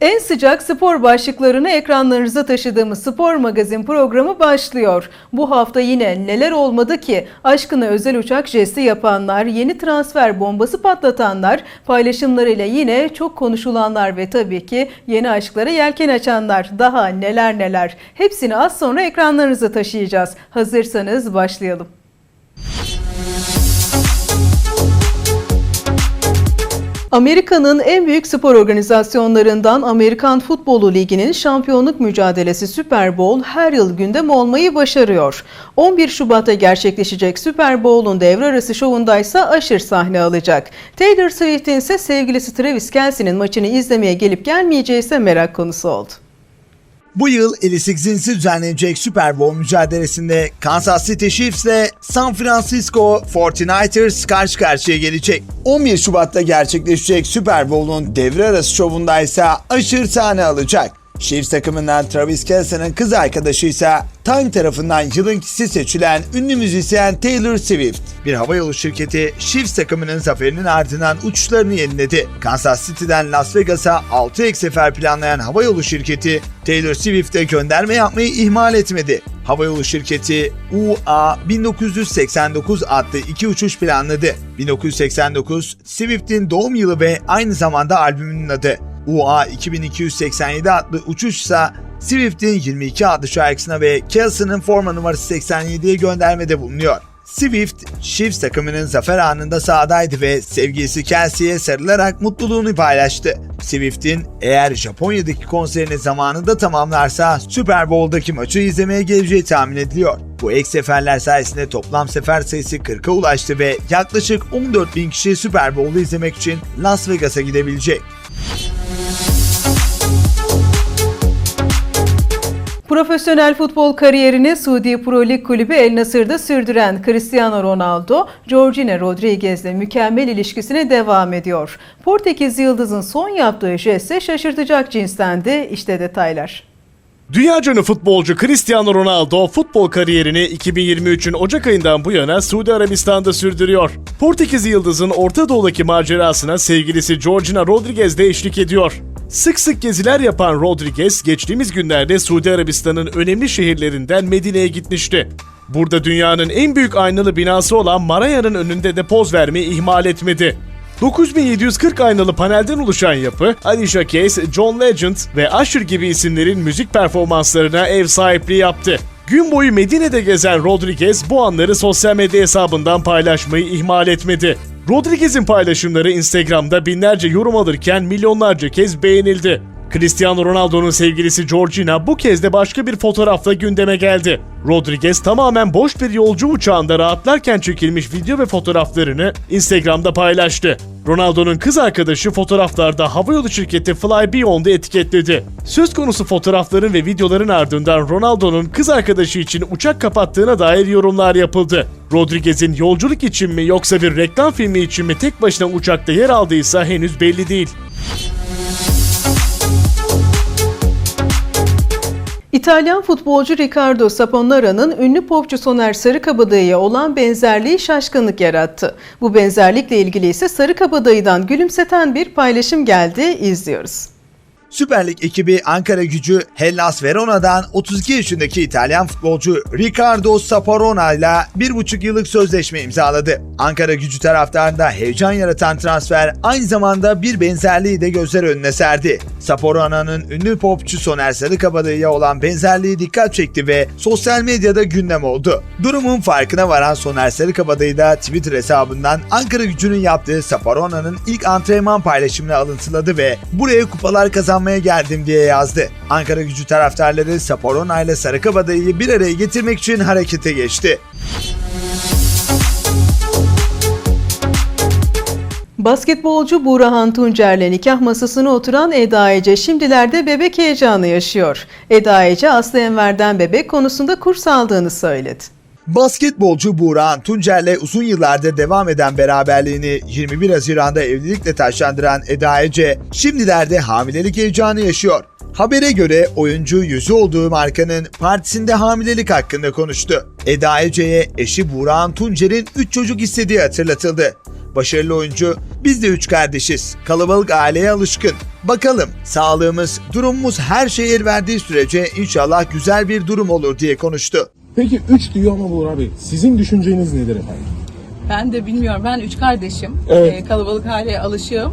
En sıcak spor başlıklarını ekranlarınıza taşıdığımız spor magazin programı başlıyor. Bu hafta yine neler olmadı ki? Aşkına özel uçak jesti yapanlar, yeni transfer bombası patlatanlar, paylaşımlarıyla yine çok konuşulanlar ve tabii ki yeni aşklara yelken açanlar. Daha neler neler. Hepsini az sonra ekranlarınıza taşıyacağız. Hazırsanız başlayalım. Amerika'nın en büyük spor organizasyonlarından Amerikan Futbolu Ligi'nin şampiyonluk mücadelesi Super Bowl her yıl gündem olmayı başarıyor. 11 Şubat'ta gerçekleşecek Super Bowl'un devre arası şovunda ise Usher sahne alacak. Taylor Swift'in ise sevgilisi Travis Kelce'nin maçını izlemeye gelip gelmeyeceği ise merak konusu oldu. Bu yıl 58'incisi düzenlenecek Super Bowl mücadelesinde Kansas City Chiefs ile San Francisco 49ers karşı karşıya gelecek. 11 Şubat'ta gerçekleşecek Super Bowl'un devre arası şovunda ise aşırı sahne alacak. Chiefs takımından Travis Kelce'nin kız arkadaşı ise Time tarafından yılınkisi seçilen ünlü müzisyen Taylor Swift. Bir havayolu şirketi Chiefs takımının zaferinin ardından uçuşlarını yeniledi. Kansas City'den Las Vegas'a 6 ek sefer planlayan havayolu şirketi Taylor Swift'e gönderme yapmayı ihmal etmedi. Havayolu şirketi UA 1989 adlı iki uçuş planladı. 1989 Swift'in doğum yılı ve aynı zamanda albümünün adı. UA 2287 adlı uçuş ise Swift'in 22 adlı şarkısına ve Kelsey'nin forma numarası 87'ye göndermede bulunuyor. Swift, Chiefs takımının zafer anında sahadaydı ve sevgilisi Kelsey'e sarılarak mutluluğunu paylaştı. Swift'in eğer Japonya'daki konserini zamanında tamamlarsa Super Bowl'daki maçı izlemeye geleceği tahmin ediliyor. Bu ek seferler sayesinde toplam sefer sayısı 40'a ulaştı ve yaklaşık 14 bin kişi Super Bowl'u izlemek için Las Vegas'a gidebilecek. Profesyonel futbol kariyerini Suudi Pro Lig kulübü El Nasır'da sürdüren Cristiano Ronaldo, Georgina Rodriguez'le mükemmel ilişkisine devam ediyor. Portekiz Yıldız'ın son yaptığı jest şaşırtacak cinstendi. İşte detaylar. Dünya canı futbolcu Cristiano Ronaldo futbol kariyerini 2023'ün Ocak ayından bu yana Suudi Arabistan'da sürdürüyor. Portekiz Yıldız'ın Orta Doğu'daki macerasına sevgilisi Georgina Rodriguez de eşlik ediyor. Sık sık geziler yapan Rodriguez geçtiğimiz günlerde Suudi Arabistan'ın önemli şehirlerinden Medine'ye gitmişti. Burada dünyanın en büyük aynalı binası olan Maraya'nın önünde de poz vermeyi ihmal etmedi. 9740 aynalı panelden oluşan yapı, Alicia Keys, John Legend ve Usher gibi isimlerin müzik performanslarına ev sahipliği yaptı. Gün boyu Medine'de gezen Rodriguez bu anları sosyal medya hesabından paylaşmayı ihmal etmedi. Rodriguez'in paylaşımları Instagram'da binlerce yorum alırken milyonlarca kez beğenildi. Cristiano Ronaldo'nun sevgilisi Georgina bu kez de başka bir fotoğrafla gündeme geldi. Rodriguez tamamen boş bir yolcu uçağında rahatlarken çekilmiş video ve fotoğraflarını Instagram'da paylaştı. Ronaldo'nun kız arkadaşı fotoğraflarda havayolu şirketi Flybeyond'u etiketledi. Söz konusu fotoğrafların ve videoların ardından Ronaldo'nun kız arkadaşı için uçak kapattığına dair yorumlar yapıldı. Rodriguez'in yolculuk için mi yoksa bir reklam filmi için mi tek başına uçakta yer aldıysa henüz belli değil. İtalyan futbolcu Riccardo Saponara'nın ünlü popçu Soner Sarıkabadayı'ya olan benzerliği şaşkınlık yarattı. Bu benzerlikle ilgili ise Sarıkabadayı'dan gülümseten bir paylaşım geldi. İzliyoruz. Süper Lig ekibi Ankara gücü Hellas Verona'dan 32 yaşındaki İtalyan futbolcu Riccardo Saporona ile 1,5 yıllık sözleşme imzaladı. Ankara gücü taraftarında heyecan yaratan transfer aynı zamanda bir benzerliği de gözler önüne serdi. Saporona'nın ünlü popçu Soner Sarıkabadayı'ya olan benzerliği dikkat çekti ve sosyal medyada gündem oldu. Durumun farkına varan Soner Sarıkabadayı da Twitter hesabından Ankara gücünün yaptığı Saporona'nın ilk antrenman paylaşımını alıntıladı ve buraya kupalar kazan kazanmaya geldim diye yazdı. Ankara gücü taraftarları Saporona ile Sarıkabadayı'yı bir araya getirmek için harekete geçti. Basketbolcu Buğrahan Tuncer'le nikah masasına oturan Eda Ece şimdilerde bebek heyecanı yaşıyor. Eda Ece Aslı Enver'den bebek konusunda kurs aldığını söyledi. Basketbolcu Buğrahan Tuncer'le uzun yıllardır devam eden beraberliğini 21 Haziran'da evlilikle taşlandıran Eda Ece şimdilerde hamilelik heyecanı yaşıyor. Habere göre oyuncu yüzü olduğu markanın partisinde hamilelik hakkında konuştu. Eda Ece'ye eşi Buğrahan Tuncer'in 3 çocuk istediği hatırlatıldı. Başarılı oyuncu, biz de üç kardeşiz. Kalabalık aileye alışkın. Bakalım sağlığımız, durumumuz her şey el verdiği sürece inşallah güzel bir durum olur diye konuştu. Peki 3 diyor ama Buğra Bey. Sizin düşünceniz nedir efendim? Ben de bilmiyorum. Ben üç kardeşim. Evet. Ee, kalabalık hale alışığım.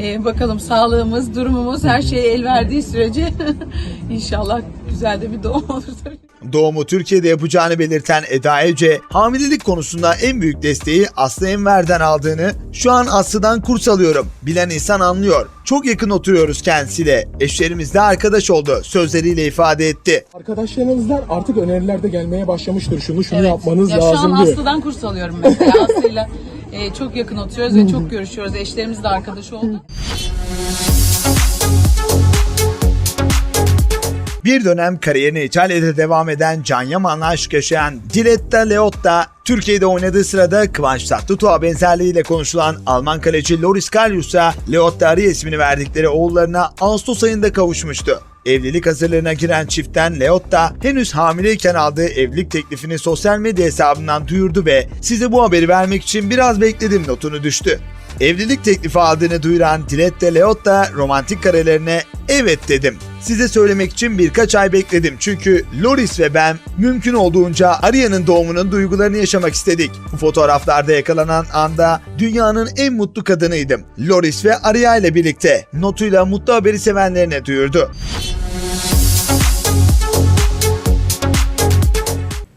Ee, bakalım sağlığımız, durumumuz her şeye el verdiği sürece inşallah güzel de bir doğum olur tabii. Doğumu Türkiye'de yapacağını belirten Eda Ece, hamilelik konusunda en büyük desteği Aslı Enver'den aldığını, şu an Aslı'dan kurs alıyorum, bilen insan anlıyor. Çok yakın oturuyoruz kendisiyle, eşlerimiz de arkadaş oldu sözleriyle ifade etti. Arkadaşlarınızdan artık öneriler de gelmeye başlamıştır. Şunu şunu yapmanız ya lazım Şu an diye. Aslı'dan kurs alıyorum mesela. Aslı'yla e, çok yakın oturuyoruz ve çok görüşüyoruz. Eşlerimiz de arkadaş oldu. Bir dönem kariyerine İtalya'da devam eden Can Yaman'la aşk yaşayan Diletta Leotta, Türkiye'de oynadığı sırada Kıvanç Tatlıtuğ'a benzerliğiyle konuşulan Alman kaleci Loris Karius'a Leotta Arya ismini verdikleri oğullarına Ağustos ayında kavuşmuştu. Evlilik hazırlığına giren çiftten Leotta henüz hamileyken aldığı evlilik teklifini sosyal medya hesabından duyurdu ve size bu haberi vermek için biraz bekledim notunu düştü. Evlilik teklifi aldığını duyuran Diletta Leotta romantik karelerine evet dedim. Size söylemek için birkaç ay bekledim çünkü Loris ve ben mümkün olduğunca Aria'nın doğumunun duygularını yaşamak istedik. Bu fotoğraflarda yakalanan anda dünyanın en mutlu kadınıydım. Loris ve Aria ile birlikte notuyla mutlu haberi sevenlerine duyurdu.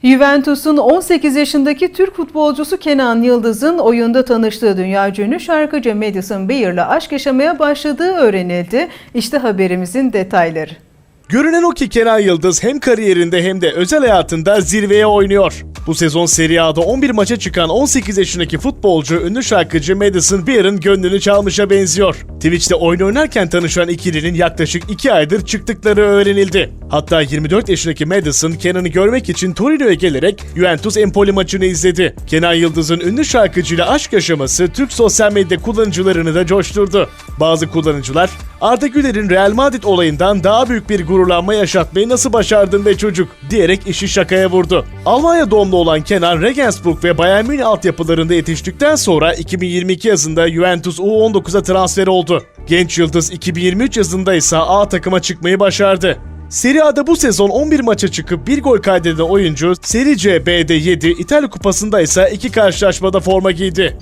Juventus'un 18 yaşındaki Türk futbolcusu Kenan Yıldız'ın oyunda tanıştığı dünya ünlü şarkıcı Madison Beer'la aşk yaşamaya başladığı öğrenildi. İşte haberimizin detayları. Görünen o ki Kenan Yıldız hem kariyerinde hem de özel hayatında zirveye oynuyor. Bu sezon Serie A'da 11 maça çıkan 18 yaşındaki futbolcu ünlü şarkıcı Madison Beer'ın gönlünü çalmışa benziyor. Twitch'te oyun oynarken tanışan ikilinin yaklaşık 2 aydır çıktıkları öğrenildi. Hatta 24 yaşındaki Madison Kenan'ı görmek için Torino'ya gelerek Juventus Empoli maçını izledi. Kenan Yıldız'ın ünlü şarkıcıyla aşk yaşaması Türk sosyal medya kullanıcılarını da coşturdu. Bazı kullanıcılar Arda Güler'in Real Madrid olayından daha büyük bir gururlanma yaşatmayı nasıl başardın be çocuk diyerek işi şakaya vurdu. Almanya doğumlu olan Kenan Regensburg ve Bayern Münih altyapılarında yetiştikten sonra 2022 yazında Juventus U19'a transfer oldu. Genç yıldız 2023 yazında ise A takıma çıkmayı başardı. Serie A'da bu sezon 11 maça çıkıp 1 gol kaydeden oyuncu Serie C B'de 7, İtalya Kupası'nda ise 2 karşılaşmada forma giydi.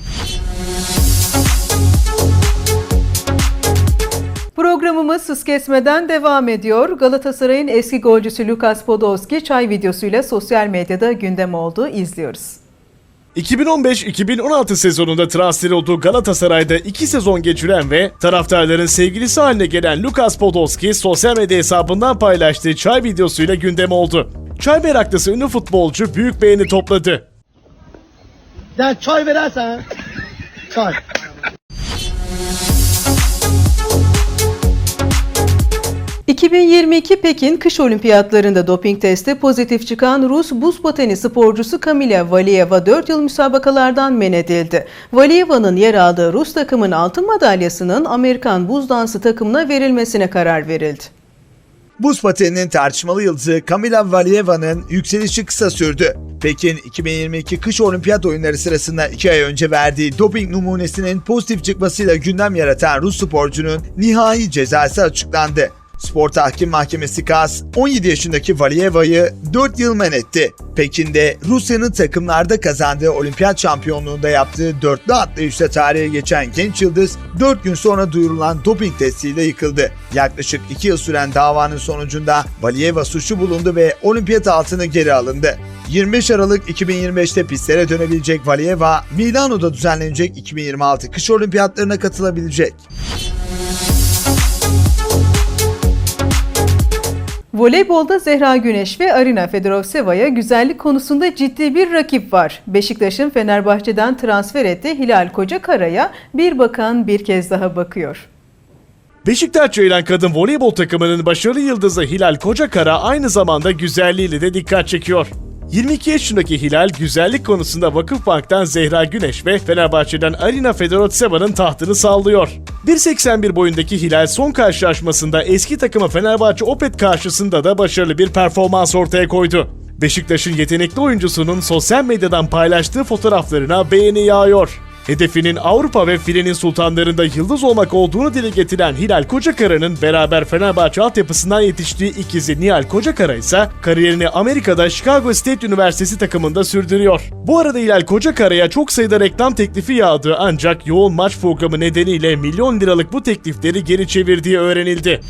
Programımız hız kesmeden devam ediyor. Galatasaray'ın eski golcüsü Lukas Podolski çay videosuyla sosyal medyada gündem oldu. İzliyoruz. 2015-2016 sezonunda transfer olduğu Galatasaray'da 2 sezon geçiren ve taraftarların sevgilisi haline gelen Lukas Podolski sosyal medya hesabından paylaştığı çay videosuyla gündem oldu. Çay meraklısı ünlü futbolcu büyük beğeni topladı. Ya çay verersen. Çay. ...2022 Pekin Kış Olimpiyatlarında doping testi pozitif çıkan Rus buz pateni sporcusu Kamila Valieva 4 yıl müsabakalardan men edildi. Valieva'nın yer aldığı Rus takımın altın madalyasının Amerikan buz dansı takımına verilmesine karar verildi. Buz pateninin tartışmalı yıldızı Kamila Valieva'nın yükselişi kısa sürdü. Pekin 2022 kış olimpiyat oyunları sırasında 2 ay önce verdiği doping numunesinin pozitif çıkmasıyla gündem yaratan Rus sporcunun nihai cezası açıklandı. Spor Tahkim Mahkemesi KAS 17 yaşındaki Valieva'yı 4 yıl men etti. Pekin'de Rusya'nın takımlarda kazandığı olimpiyat şampiyonluğunda yaptığı dörtlü atlayışta tarihe geçen genç yıldız 4 gün sonra duyurulan doping testiyle yıkıldı. Yaklaşık 2 yıl süren davanın sonucunda Valieva suçlu bulundu ve olimpiyat altını geri alındı. 25 Aralık 2025'te pistlere dönebilecek Valieva, Milano'da düzenlenecek 2026 kış olimpiyatlarına katılabilecek. Voleybolda Zehra Güneş ve Arina Fedorovseva'ya güzellik konusunda ciddi bir rakip var. Beşiktaş'ın Fenerbahçe'den transfer ettiği Hilal Kocakara'ya bir bakan bir kez daha bakıyor. Beşiktaş yayılan kadın voleybol takımının başarılı yıldızı Hilal Kocakara aynı zamanda güzelliğiyle de dikkat çekiyor. 22 yaşındaki Hilal güzellik konusunda Vakıfbank'tan Zehra Güneş ve Fenerbahçe'den Arina Fedorovseva'nın tahtını sallıyor. 1.81 boyundaki Hilal son karşılaşmasında eski takımı Fenerbahçe Opet karşısında da başarılı bir performans ortaya koydu. Beşiktaş'ın yetenekli oyuncusunun sosyal medyadan paylaştığı fotoğraflarına beğeni yağıyor. Hedefinin Avrupa ve filenin sultanlarında yıldız olmak olduğunu dile getiren Hilal Kocakara'nın beraber Fenerbahçe altyapısından yetiştiği ikizi Nihal Kocakara ise kariyerini Amerika'da Chicago State Üniversitesi takımında sürdürüyor. Bu arada Hilal Kocakara'ya çok sayıda reklam teklifi yağdı ancak yoğun maç programı nedeniyle milyon liralık bu teklifleri geri çevirdiği öğrenildi.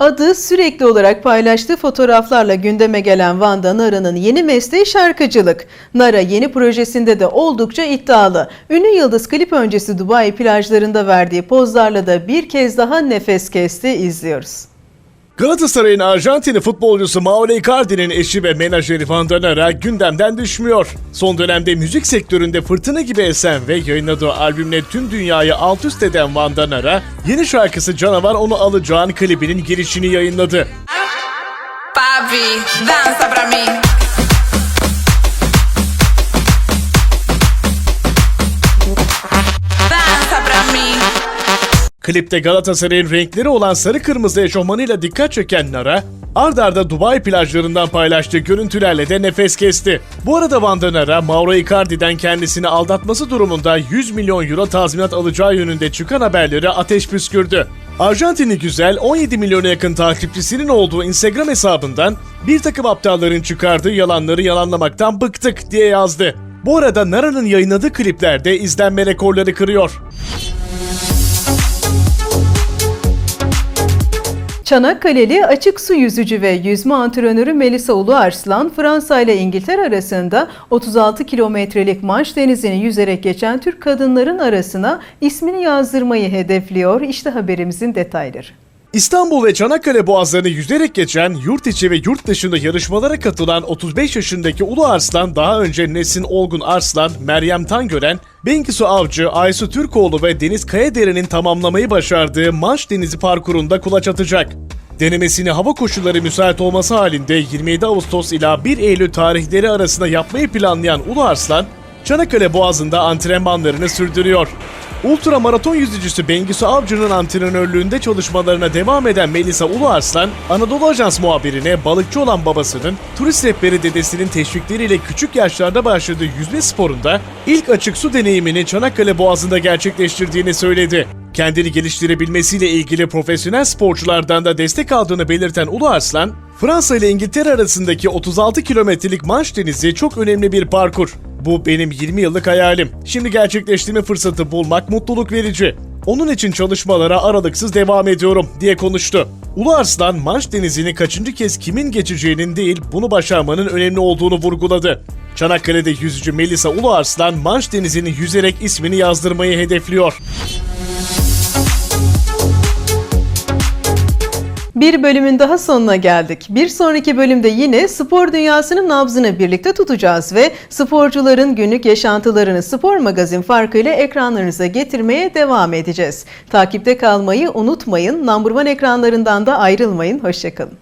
Adı sürekli olarak paylaştığı fotoğraflarla gündeme gelen Vanda Nara'nın yeni mesleği şarkıcılık. Nara yeni projesinde de oldukça iddialı. Ünlü yıldız klip öncesi Dubai plajlarında verdiği pozlarla da bir kez daha nefes kesti izliyoruz. Galatasaray'ın Arjantinli futbolcusu Mauro Icardi'nin eşi ve menajeri Vanda Nara gündemden düşmüyor. Son dönemde müzik sektöründe fırtına gibi esen ve yayınladığı albümle tüm dünyayı alt üst eden Vanda Nara, yeni şarkısı Canavar Onu Alacağın klibinin girişini yayınladı. Papi, danza pra mí. Klipte Galatasaray'ın renkleri olan sarı kırmızı eşofmanıyla dikkat çeken Nara, ard arda Dubai plajlarından paylaştığı görüntülerle de nefes kesti. Bu arada Vanda Nara, Mauro Icardi'den kendisini aldatması durumunda 100 milyon euro tazminat alacağı yönünde çıkan haberleri ateş püskürdü. Arjantinli güzel 17 milyona yakın takipçisinin olduğu Instagram hesabından bir takım aptalların çıkardığı yalanları yalanlamaktan bıktık diye yazdı. Bu arada Nara'nın yayınladığı kliplerde izlenme rekorları kırıyor. Çanakkale'li açık su yüzücü ve yüzme antrenörü Melisa Uluarslan, Fransa ile İngiltere arasında 36 kilometrelik Manş Denizi'ni yüzerek geçen Türk kadınların arasına ismini yazdırmayı hedefliyor. İşte haberimizin detayları. İstanbul ve Çanakkale boğazlarını yüzerek geçen yurt içi ve yurt dışında yarışmalara katılan 35 yaşındaki Ulu Arslan daha önce Nesin Olgun Arslan, Meryem Tangören, Bengisu Avcı, Aysu Türkoğlu ve Deniz Kayadere'nin tamamlamayı başardığı Manş Denizi parkurunda kulaç atacak. Denemesini hava koşulları müsait olması halinde 27 Ağustos ila 1 Eylül tarihleri arasında yapmayı planlayan Ulu Arslan, Çanakkale Boğazı'nda antrenmanlarını sürdürüyor. Ultra maraton yüzücüsü Bengisu Avcı'nın antrenörlüğünde çalışmalarına devam eden Melisa Uluarslan, Anadolu Ajans muhabirine balıkçı olan babasının, turist rehberi dedesinin teşvikleriyle küçük yaşlarda başladığı yüzme sporunda ilk açık su deneyimini Çanakkale Boğazı'nda gerçekleştirdiğini söyledi. Kendini geliştirebilmesiyle ilgili profesyonel sporculardan da destek aldığını belirten Ulu Arslan, Fransa ile İngiltere arasındaki 36 kilometrelik Manş Denizi çok önemli bir parkur. Bu benim 20 yıllık hayalim. Şimdi gerçekleştirme fırsatı bulmak mutluluk verici. Onun için çalışmalara aralıksız devam ediyorum diye konuştu. Ulu Arslan, Manş Denizi'ni kaçıncı kez kimin geçeceğinin değil, bunu başarmanın önemli olduğunu vurguladı. Çanakkale'de yüzücü Melisa Ulu Arslan, Manş Denizi'ni yüzerek ismini yazdırmayı hedefliyor. Bir bölümün daha sonuna geldik. Bir sonraki bölümde yine spor dünyasının nabzını birlikte tutacağız ve sporcuların günlük yaşantılarını spor magazin farkıyla ekranlarınıza getirmeye devam edeceğiz. Takipte kalmayı unutmayın. Number One ekranlarından da ayrılmayın. Hoşçakalın.